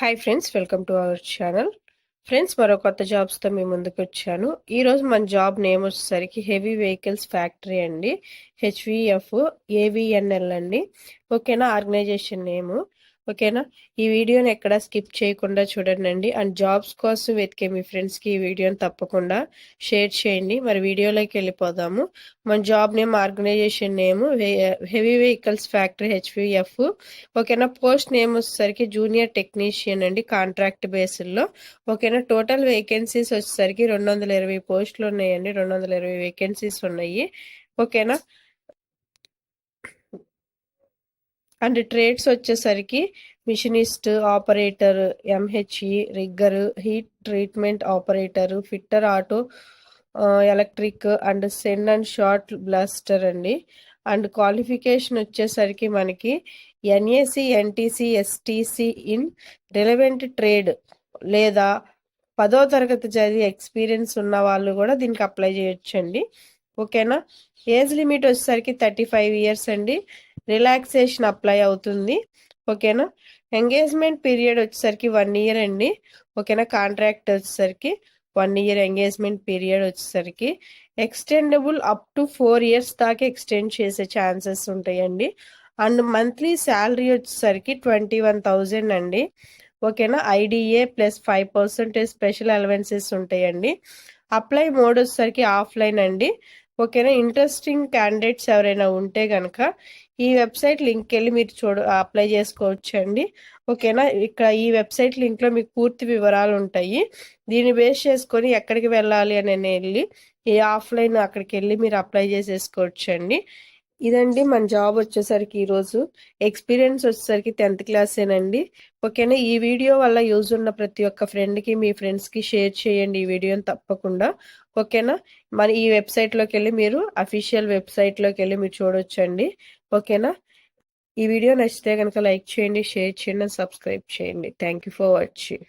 Hi friends welcome to our channel friends మరో కొత్త జాబ్స్తో మీ ముందుకు వచ్చాను ఈరోజు మన జాబ్ నేమ్ వచ్చేసరికి హెవీ వెహికల్స్ ఫ్యాక్టరీ అండి. హెచ్విఎఫ్ ఏవిఎన్ఎల్ అండి. ఓకేనా ఆర్గనైజేషన్ నేము ఓకేనా? ఈ వీడియోని ఎక్కడ స్కిప్ చేయకుండా చూడండి అండ్ జాబ్స్ కోసం వెతికే మీ ఫ్రెండ్స్కి ఈ వీడియోని తప్పకుండా షేర్ చేయండి. మరి వీడియోలోకి వెళ్ళిపోదాము. మన job name organisation name heavy vehicles factory HVF. ఓకేనా? పోస్ట్ నేమ్ వచ్చేసరికి జూనియర్ టెక్నీషియన్ అండి కాంట్రాక్ట్ బేసిల్లో ఓకేనా? టోటల్ వేకెన్సీస్ వచ్చేసరికి రెండు వందల ఇరవై పోస్టులు ఉన్నాయండి. రెండు వందల ఇరవై వేకెన్సీస్ ఉన్నాయి. ఓకేనా? అండ్ ట్రేడ్స్ వచ్చేసరికి machinist operator MHE rigger heat treatment operator fitter auto electric and sand and shot blaster అండి. అండ్ క్వాలిఫికేషన్ వచ్చేసరికి మనకి NAC NTC STC in relevant trade లేదా పదో తరగతి చదివి ఎక్స్పీరియన్స్ ఉన్న వాళ్ళు కూడా దీనికి అప్లై చేయొచ్చండి. ఓకేనా? ఏజ్ లిమిట్ వచ్చేసరికి థర్టీ ఫైవ్ ఇయర్స్ అండి. రిలాక్సేషన్ అప్లై అవుతుంది. ఓకేనా? ఎంగేజ్మెంట్ పీరియడ్ వచ్చేసరికి వన్ ఇయర్ అండి. ఓకేనా? కాంట్రాక్ట్ వచ్చేసరికి వన్ ఇయర్ ఎంగేజ్మెంట్ పీరియడ్ వచ్చేసరికి extendable up to four years దాకా ఎక్స్టెండ్ చేసే ఛాన్సెస్ ఉంటాయండి. అండ్ మంత్లీ శాలరీ వచ్చేసరికి ట్వంటీ వన్ థౌజండ్ అండి. ఓకేనా? IDA plus five percentage special allowances ఉంటాయండి. అప్లై మోడ్ వచ్చేసరికి ఆఫ్లైన్ అండి. ఓకేనా? ఇంట్రెస్టింగ్ క్యాండిడేట్స్ ఎవరైనా ఉంటే కనుక ఈ వెబ్సైట్ లింక్ వెళ్ళి మీరు చూడ అప్లై చేసుకోవచ్చు అండి ఓకేనా? ఇక్కడ ఈ వెబ్సైట్ లింక్లో మీకు పూర్తి వివరాలు ఉంటాయి. దీన్ని బేస్ చేసుకొని ఎక్కడికి వెళ్ళాలి అని వెళ్ళి ఈ ఆఫ్లైన్ అక్కడికి వెళ్ళి మీరు అప్లై చేసేసుకోవచ్చు అండి ఇదండి మన జాబ్ వచ్చేసరికి ఈరోజు ఎక్స్పీరియన్స్ వచ్చేసరికి టెన్త్ క్లాసేనండి ఓకేనా ఈ వీడియో వల్ల యూజ్ ఉన్న ప్రతి ఒక్క ఫ్రెండ్కి మీ ఫ్రెండ్స్కి షేర్ చేయండి ఈ వీడియోని తప్పకుండా. ఓకేనా మరి ఈ వెబ్సైట్లోకి వెళ్ళి మీరు అఫీషియల్ వెబ్సైట్లోకి వెళ్ళి మీరు చూడొచ్చండి. ఓకేనా ఈ వీడియో నచ్చితే కనుక లైక్ చేయండి షేర్ చేయండి సబ్స్క్రైబ్ చేయండి. Thank you for watching